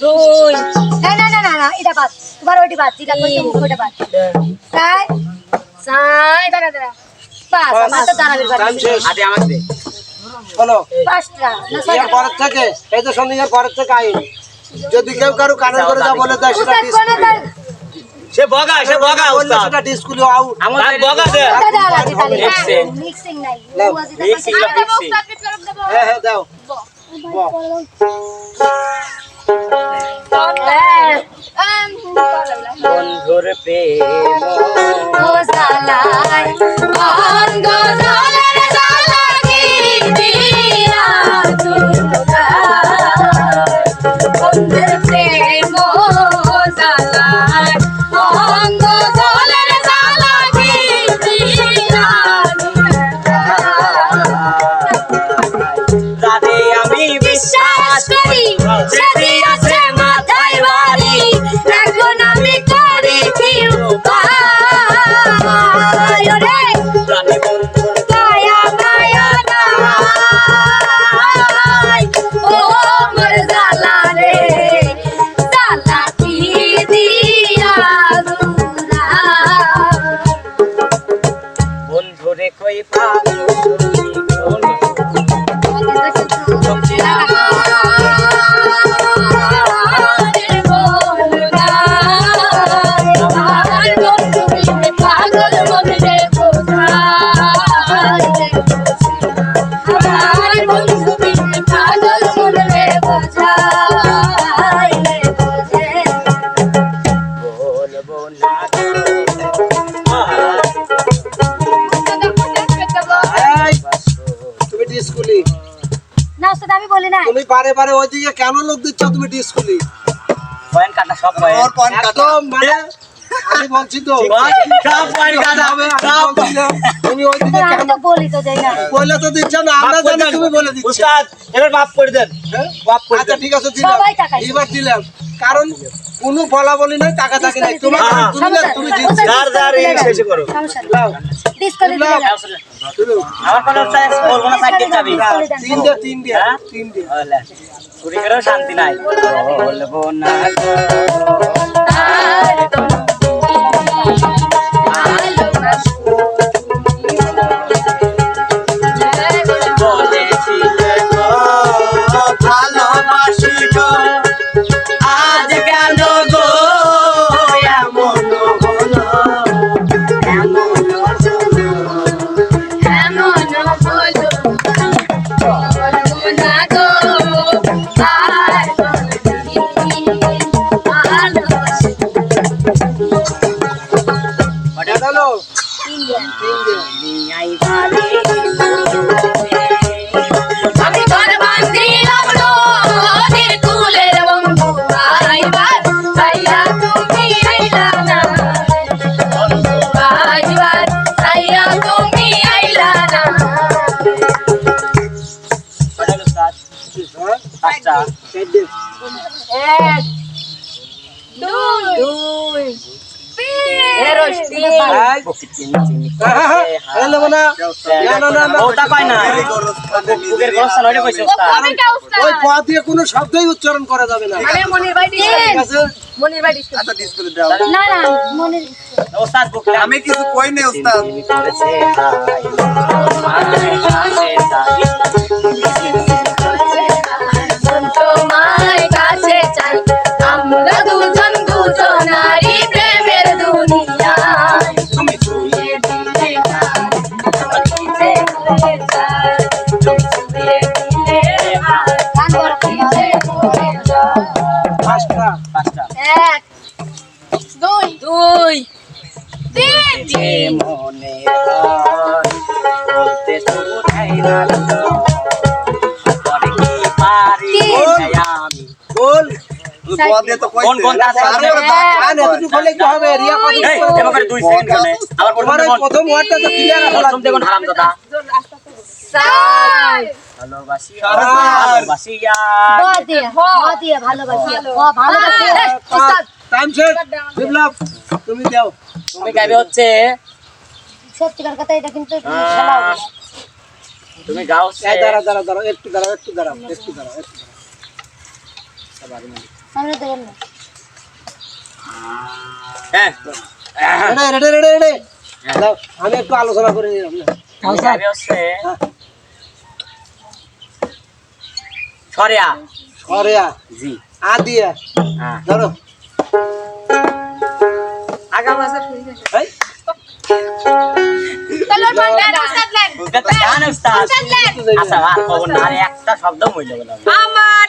দুই না না না না না এটা বাদ। তোমার ওইটি বাদ যেটা ওটা বাদ। চার চার দাঁড়া দাঁড়া। পাঁচ আমার তো দাঁড়াবে আদে আমাকে দে। বলো পাঁচটা না ছয়টা। পরের থেকে এই তো সন্ধ্যের পরের থেকে আইন। যদি কেউ কারও কানের করে যা বলে দেয় সেটা সে বগা সে বগা উস্তাদ সেটা ডিসকুলি আউট আমার বগা দে. মিক্সিং নাই। না, mixing। হ্যাঁ হ্যাঁ দাও। বন্ধুর প্রেম ও জালাই মন গজলের না ওই বারে বারে ওইদিকে কেন লোক দিচ্ছ তুমি ডিসকুলি পয়েন্ট কাটা সব পয়েন্ট কাটা। মানে আমি বলছি তো। সব পয়েন্ট কাটা হবে, সব তুমি ওইদিকে আমি কেন বলি তো যাই না। বলে তো দিচ্ছ না আমরা করে জানি দেন। তুমি বলে দিচ্ছ। উস্তাদ এবার মাফ করে দেন। হ্যাঁ? মাফ করে আচ্ছা ঠিক আছে দিলাম। এবার কারণ কোনো বলা বলি নাই টাকা থাকে নাই। তোমার। তুমি না, তুমি জিতছো। যার যার এই শেষে করো। লাও, ডিসকাউন্ট দিয়ে আমার কোনো চাইস বলব না সাইড যাবি তিন দে তিন দে হ্যাঁ? তিন দে চুরি করেও শান্তি নাই। বলব না। কোনো শব্দই উচ্চারণ করা যাবে না আমি মনির ভাই ঠিক দুজন দুজনারই প্রেমের দুনিয়া। তুমি ছুঁয়ে দিলে কাছে যায় ছুঁয়ে দিলে গান করতে পাঁচটা। পাঁচটা। এক দুই দুই। তিন। মনে বলতে শুধাই না। বিপ্লব তুমি দাও। তুমি গাইবে হচ্ছে সত্যিকার কথা এটা কিন্তু খেলা হবে না। তুমি গাও দাঁড়া দাঁড়া দাঁড়া একটু দাঁড়াও একটু দাঁড়াও একটু দাঁড়াও একটু দাঁড়াও। আমি একটু আলোচনা করে আমার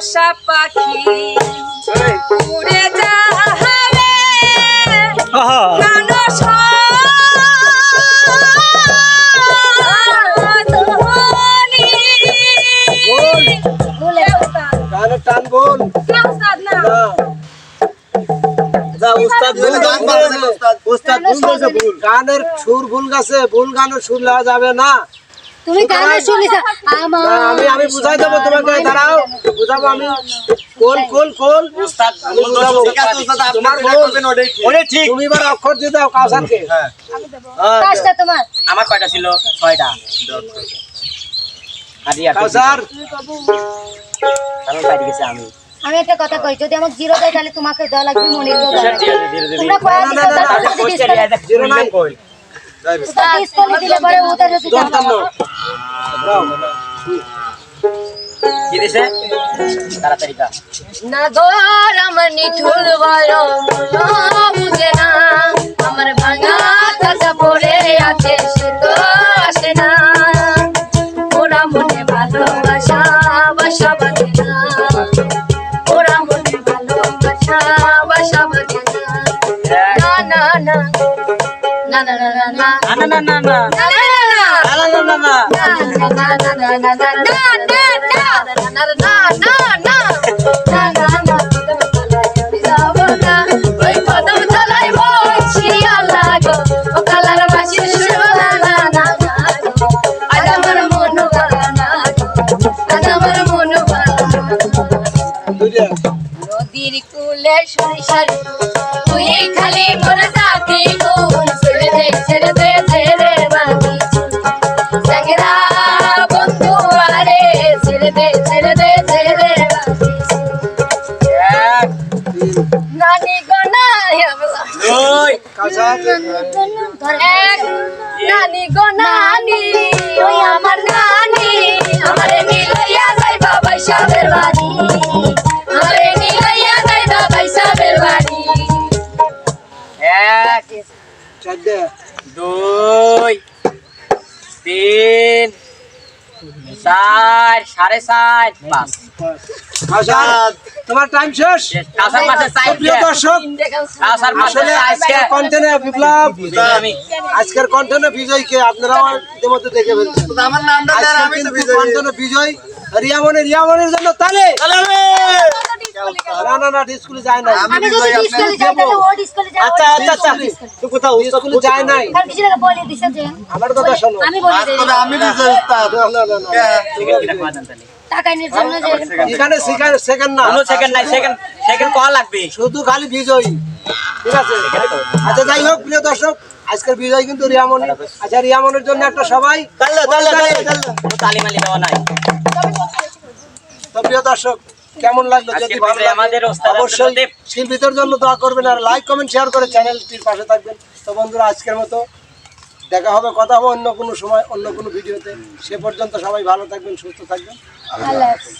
পোষা পাখি উড়ে যাবে। মানুষ টান বল। না যা উস্তাদ ভুল গান উস্তাদ ভুল করেছে ভুল গানের সুর ভুল গেছে ভুল গানের সুর লাগা যাবে না। তুমি গানে শুনিস? আমার আমি আমি বুঝাই দেবো তোমাকে দাঁড়াও। বুঝাবো আমি। কোন কোন কোন উস্তাদ আমি বুঝাবো। তোমার ওটাই ঠিক। ওরে ঠিক। তুমি এবার অক্ষর দিয়ে দাও কাউসারকে। হ্যাঁ। হ্যাঁ, কাজটা তোমার। আমার কয়টা ছিল? ছয়টা। আর কাউসার। আমি পাইতে গেছি আমি। আমি একটা কথা কই যদি আমাকে জিরো দেয় তাহলে তোমাকে দেওয়া লাগবে মনির দেওয়া লাগবে তোমরা কয়া না, না, না, না, জিরো নাই। কই। আমার ভাঙা কাঁচা পড়ে আছে সে তো না না না না নদীর কুলে সরিষার তুই খালি মোর সাথী কোন ছেড়ে দে ছেড়ে দে ছেড়ে বাকি। সঙ্গরা বন্ধু আরে ছেড়ে দে ছেড়ে দে ছেড়ে নানি গনা দুই কাউসার এক নানি গো সাড়ে সাত পাঁচ তোমার টাইম শেষ? মাসে প্রিয় দর্শক মাসে আজকের কন্টেন্টে বিপ্লব আজকের কন্টেন্টে বিজয়কে আপনারা ইতিমধ্যে দেখে ফেলছেন। উস্তাদ, আমার নামটা আমি তো কিন্তু কন্টেন্টে বিজয় রিয়ামনের রিয়ামনের জন্য তালে। না না না স্কুলে যায় না আমি আমি যদি স্কুলে যাই তাহলে ও স্কুলে যাবে আচ্ছা আচ্ছা আচ্ছা। তুই কোথাও স্কুলে যায় নাই? কারণ কিছু টাকা বলে দিছে যে আমার কথা শোনো। আমি বলে দিই আমি বিজয়ী উস্তাদ না না না না। কে? টাকা নিয়ে জন্য যে এখানে সেকেন্ড সেকেন্ড না। কোনো সেকেন্ড নাই সেকেন্ড সেকেন্ড কল লাগবে। শুধু খালি বিজয়ী। ঠিক আছে? আচ্ছা যাই হোক প্রিয় দর্শক আজকের বিজয় কিন্তু রিয়ামনি আচ্ছা রিয়ামনের জন্য একটা সবাই তালিমালি দেওয়া নাই। তো প্রিয় দর্শক কেমন লাগল যদি ভালো লাগে আমাদের অবশ্যই শিল্পীদের জন্য দোয়া করবেন আর লাইক কমেন্ট শেয়ার করে চ্যানেলটির পাশে থাকবেন। তো বন্ধুরা আজকের মতো দেখা হবে কথা হবে অন্য কোনো সময় অন্য কোনো ভিডিওতে। সে পর্যন্ত সবাই ভালো থাকবেন সুস্থ থাকবেন। আল্লাহ হাফেজ।